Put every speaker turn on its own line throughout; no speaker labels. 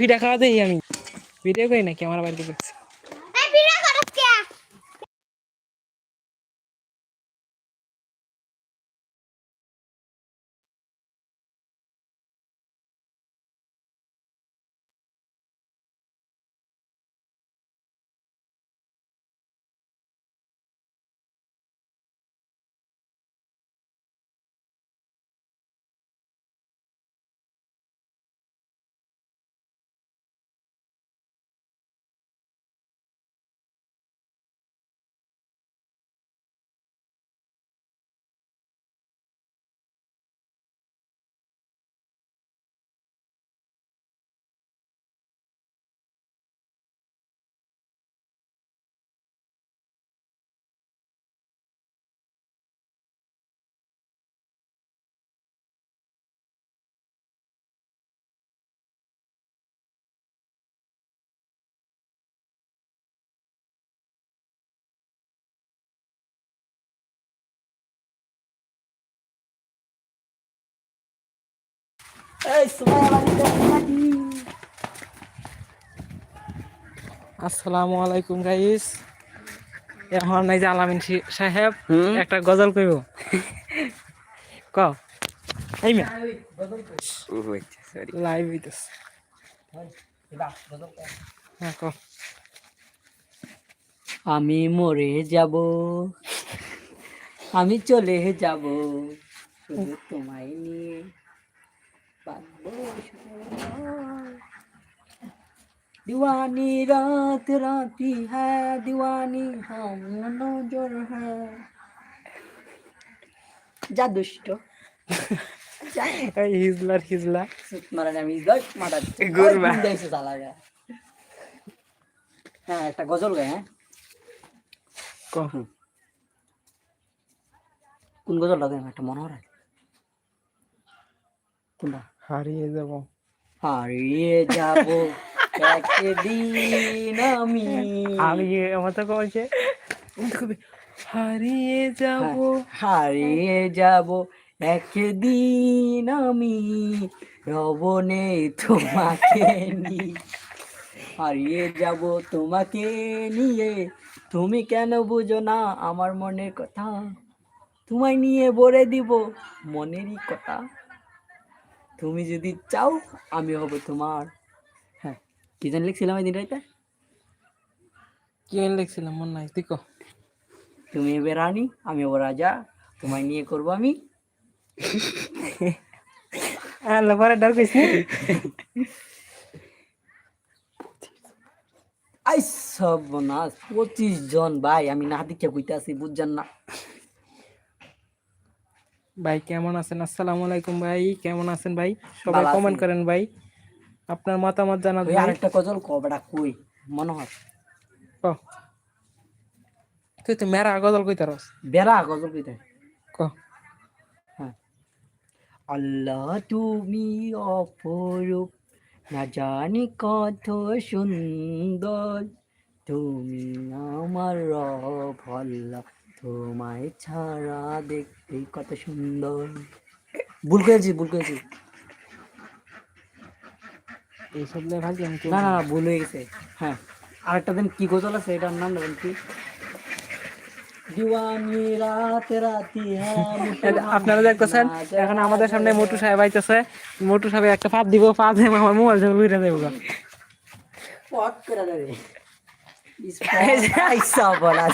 পিঠা খাওয়াতেই আমি। ভিডিও করি নাকি আমার বাড়িতে করছি? আসসালামু আলাইকুম গাইস এখন এই যে আলামিন সাহেব একটা গজল কইব? ক? এই মে
আচ্ছা
লাইভ হইতেছে। হ্যাঁ ক?
আমি মরে যাব। আমি চলে যাব। শুধু তোমায় নিয়ে। दीवानी रात राती है दीवानी हम नजर है যা দুষ্ট যা
এই হিজলার হিজলা
সুত মারানি আমি দশ মারাচ্ছি
গুরবা।
দেখছো চালাবে হ্যাঁ একটা গজল গায় হ্যাঁ
ক
কোন গজল লাগে একটা মনে হয় কোনটা
হারিয়ে যাব।
হারিয়ে যাব একদিন আমি।
হারিয়ে আমার তো কইছে হারিয়ে যাব।
হারিয়ে যাব একদিন আমি। রবনে তোমাকে হারিয়ে যাব তোমাকে নিয়ে। তুমি কেন বুঝো না আমার মনের কথা? তোমায় নিয়ে বলে দিব মনেরই কথা। তুমি যদি চাও আমি হব তোমার। হ্যাঁ কি জানি লিখছিলাম এই দিনটাইতে
কি এনে লিখছিলাম মন নাই ক
তুমি হবে রানী আমি হব রাজা তোমায় নিয়ে করব আমি।
আল্লাহ পরে ডার কইছি
আই সব না পঁচিশ জন ভাই আমি না দিকে কইতে আছি বুঝছেন না।
ভাই কেমন আছেন? আসসালামু আলাইকুম ভাই কেমন আছেন ভাই? সবাই কমেন্ট করেন ভাই। আপনার মতামত
ওই
জানাবেন
আরেকটা কজল কবড়া কই? মনে হয়।
ক তুই তো মেরা গজল কইতারস
বেড়া গজল কইতে।
ক
হ্যাঁ। আল্লাহ তুমি অপরূপ না জানি কত সুন্দর। তুমি আমার রব আল্লাহ তোমায় ছাড়া দেখতে কত সুন্দর। ভুল করেছি ভুল করেছি।
এইসব ভাই
না না ভুল হয়ে গেছে। হ্যাঁ আরেকটা দিন কি গজল আছে এটার নাম কি?
আপনারা দেখতেছেন এখন আমাদের সামনে মোটু সাহেব আইতেছে। মোটু সাহেব একটা ফাঁদ দিব ফাঁদ দিয়ে আমার মোবাইল সব লুইরা দেবো গা।
পট করে দেবে আইসা বলা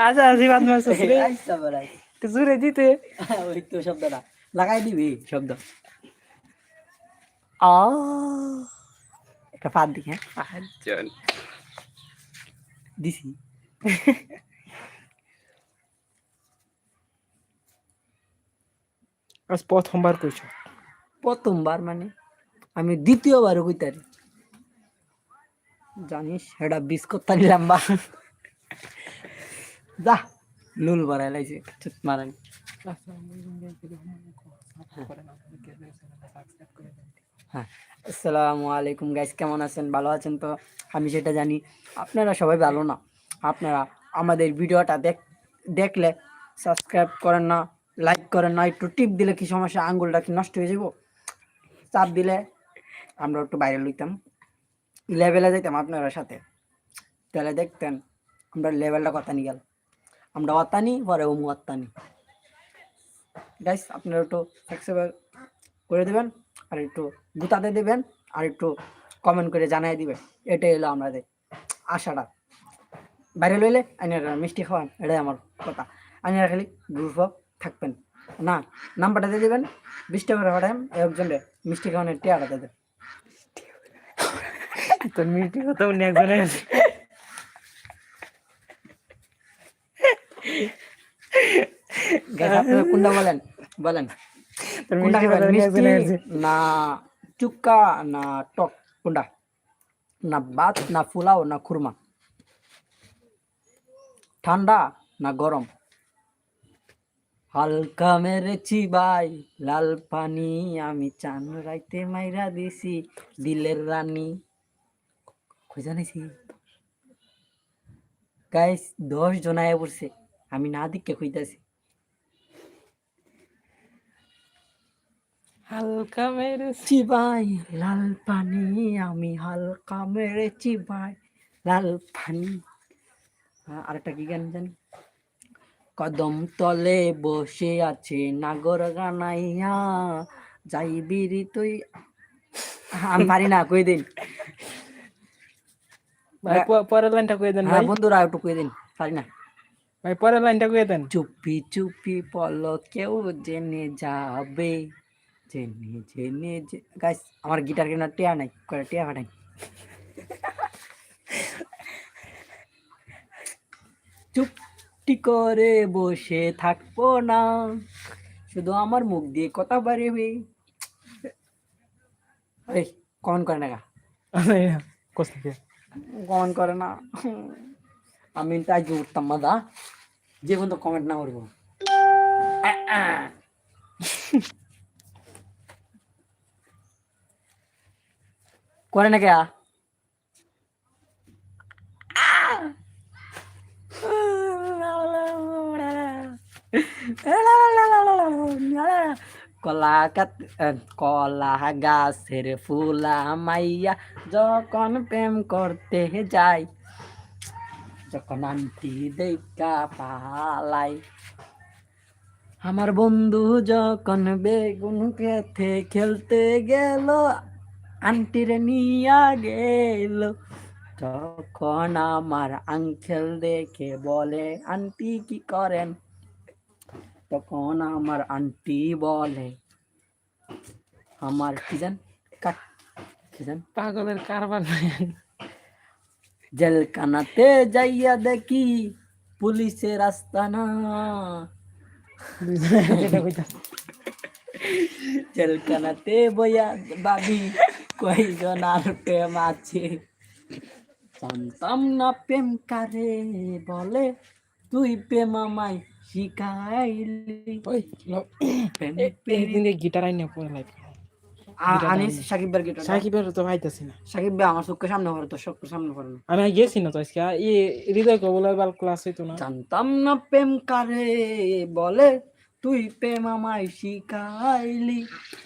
আচ্ছা আসি বাদ মাস
আইসা বলা
জুড়ে দিতে
ওই তো শব্দটা লাগাই দিবি শব্দ আ একটা পাত দিকে হ্যাঁ দিছি
আজ প্রথমবার কইছ
প্রথমবার মানে আমি দ্বিতীয়বার কইতারি জানিস সেটা বিস্কুট তারি লম্বা যা লুল বাড়াই লাইছে চুত মারানি। হ্যাঁ আসসালামু আলাইকুম গাইস কেমন আছেন? ভালো আছেন তো? আমি সেটা জানি, আপনারা সবাই ভালো না? আপনারা আমাদের ভিডিওটা দেখ, দেখলে সাবস্ক্রাইব করেন না লাইক করেন না, একটু টিপ দিলে কি সমস্যা? আঙ্গুলটা কি নষ্ট হয়ে যাব? চাপ দিলে আমরা একটু বাইরে লইতাম। লেভেলে যেতাম আপনার সাথে। তাহলে দেখতেন আমরা লেভেলটা কথা নিয়ে গেল। আমরা অত্তানি পরে ওমু অত্তানি গাইস আপনারা একটু সাবস্ক্রাইব করে দেবেন, আর একটু গুতাতে দেবেন, আর একটু কমেন্ট করে জানাই দিবেন। এটাই হলো আমাদের আশাটা। বাইরে লইলে আইনার মিষ্টি খাওয়ান, এটাই আমার কথা। আইনার খালি গ্রুপ থাকবেন। না নাম্বারটা দিয়ে দেবেন, বিশ টাকা একজনের মিষ্টি খাওয়ানোর টিয়াটা দেবেন।
তোর মিষ্টি কথা উনি
কোনটা বলেন? বলেন। কোনটা
মিষ্টি?
না চুক্কা না টক কোনটা? না ভাত না পোলাও না খুরমা? ঠান্ডা না গরম? হালকা মেরেছি ভাই লাল পানি আমি চান রাইতে মাইরা দিছি দিলের রানী কই জানিছি? গাইস দশ জন আয়া পড়ছে। আমি না দিকে কইতাছি।
হালকা মেরে
চিবাই লাল পানি আমি হালকা মেরেছি ভাই। লাল পানি। আরেকটা কি গান জানি? কদম তলে বসে আছে নাগর গানাইয়া যাইবিরি তুই। আমি পারি না কই দিন?
ভাই পরের লাইনটা কয়ে দেন ভাই
বন্ধুরা একটু কই দিন পারি না
ভাই পরের লাইনটা কয়ে দেন
চুপি চুপি বলো কেউ জেনে যাবে জেনে জেনে গাইস আমার গিটার কেনার টিয়া নাই করে টিয়া ফাটাই চুপটি করে বসে থাকব না শুধু আমার মুখ দিয়ে কথা বাড়বে এই কমেন্ট করে না গা
কোথা থেকে
কমেন্ট করে না। আমি যে উঠতাম, মাদা। যে পর্যন্ত কমেন্ট না করব। করে না কে? কলা কাত কলা গাছের ফুলা মাইয়া যখন প্রেম করতে যাই যখন আন্টি দেখা পালাই আমার বন্ধু যখন বেগুন খেতে খেলতে গেল আন্টির নিয়া গেল তখন আমার আঙ্কেল দেখে বলে আন্টি কি করেন তখন আমার আন্টি বলে আমার কি জান কাট কি জান?
পাগলের কারবার
জেলখানাতে যাইয়া দেখি পুলিশের
যেটা কইতাছে।
জেলখানাতে বইয়া ভাবি কয়জন আর প্রেম আছে? জানতাম না প্রেম কারে বলে তুই প্রেম আমায় শিখাইলি
গিটার আইনা পরে লাইভ
আনিস সাকিব গিটার
সাকিবের তো পাইতাছি না
সাকিব ভাই আমার চোখের সামনে করে তো চোখের সামনে করে না
আমি গেছি না তো আজকে ই হৃদয় কবলের বাল ক্লাস হইতো না
জানতাম না প্রেম কারে বলে তুই প্রেম আমায় শিখাইলি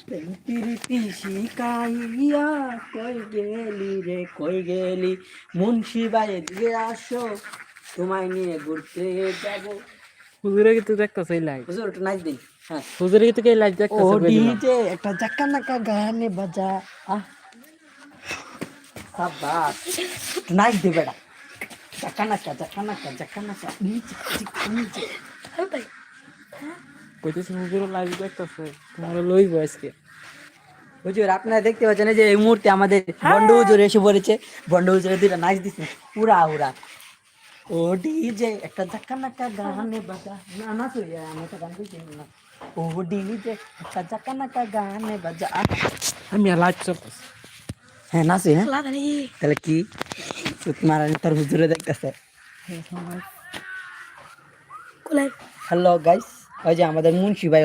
প্রেম প্রীতি শিখাইয়া কই গেলি রে কই গেলি মুন্সি বাই দিয়ে আসো তোমায় নিয়ে ঘুরতে যাব।
হুজুরে কিন্তু দেখতেছে এই লাইভ
হুজুর একটু নাচ দিন। হ্যাঁ।
হুজুরে কিন্তু এই লাইভ
ও ডিজে একটা জাকা নাকা গানে বাজা। আহ। সাবাস নাচ দে বেটা। জাকা নাকা জাকা নাকা জাকা নাকা নিচে। নিচে, নিচে
কইতেছি হুজুরে লাইভ দেখতেছে তোমার লইব আজকে।
হুজুর আপনারা দেখতে পাচ্ছেন যে এই মুহূর্তে আমাদের বন্ড হুজুর এসে পড়েছে। বন্ড হুজুরে দুইটা নাচ দিচ্ছে পুরা উড়া ও ডিজে একটা ধাক্কা নাক্কা গানে বাজা। না না তো আমি তো গান কইছি না ও ডিজে একটা ধাক্কা নাক্কা গানে বাজা।
আমি লাইভ চলতেছে।
হ্যাঁ নাচি হ্যাঁ? তাহলে কি? তোমার তার হুজুরে দেখতেছে। হ্যালো গাইস ওই যে আমাদের মুন্সি ভাই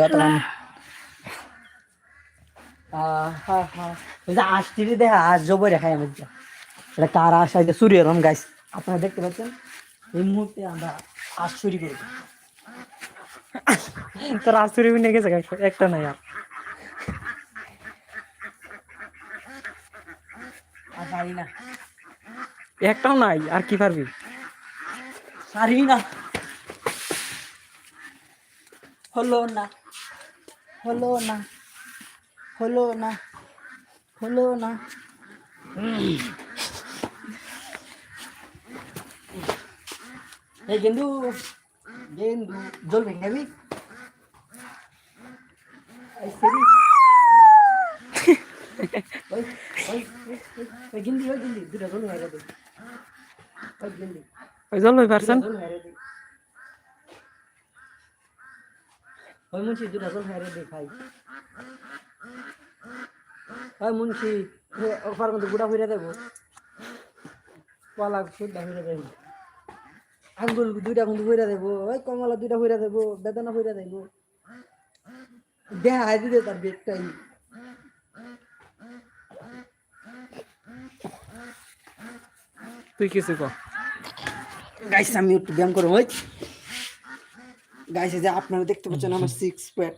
যে আষ্টিরি দেখা আজ জবই রেখাই আমি। এটা কার আশা? যে সূর্য রম গাইস আপনারা দেখতে পাচ্ছেন? এই মুহূর্তে আমরা আজ চুরি করব
তোর আশুরি নিয়ে গেছে একটা- নাই আর।
পারি না।
একটাও নাই আর কি পারবি?
পারি না। হলো না। হলো না। হলো না। হলো না। এই গেন্দু গেন্দু জল ভেঙে ওই
জল ভাই পারছেন?
ওই মুন্সি দুটা জল ভেঙে দে খাই। ওই মুন্সি ওপার মধ্যে গুড়া হইরা দেবো। কলা সুদ্ধা হইরা দেবো। আঙ্গুল দুইটা কিন্তু হইরা দেবো ওই কমলা দুইটা হইরা দেবো বেদনা হইরা দেবো। দেহা দিতে তার বেগটাই।
তুই কিছু ক।
গাইস আমি একটু ব্যায়াম করব ওই। গাইস যে আপনারা দেখতে পাচ্ছেন আমার সিক্স প্যাক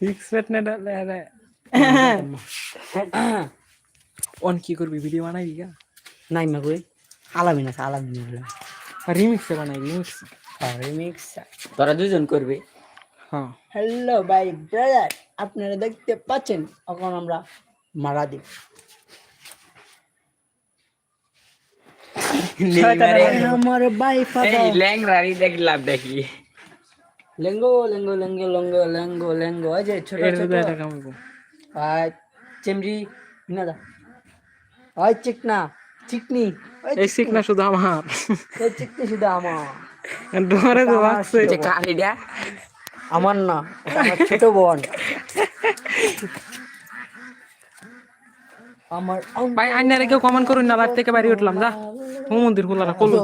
সিক্স ফেট না অন কি করবি ভিডিও বানাইবি গা?
নাই মা কই আলামিন আছে আলামিন
রিমিক্সে বানাইবি রিমিক্স
রিমিক্স তোরা দুজন করবে?
হ্যাঁ।
হ্যালো ভাই ব্রাদার আপনারা দেখতে পাচ্ছেন? এখন আমরা মারা দিই আমার ভাই ফাদা
ল্যাংরারি দেখি।
লেঙ্গো লেঙ্গো লেঙ্গো লেঙ্গো লেঙ্গো লেঙ্গো ওই যে ছোট ছোট। আর চেমড়ি না দা চিকনা। চিকনি।
এই চিকনা। না শুধু আমার।
এই চিকনি শুধু আমার।
ডরে তো লাগছে।
যে
আমার। না আমার ছোট বোন। আমার
ভাই আইনারে কেউ কমেন্ট করুন না রাত থেকে বাড়ি উঠলাম যা। মন্দির খোলা কলু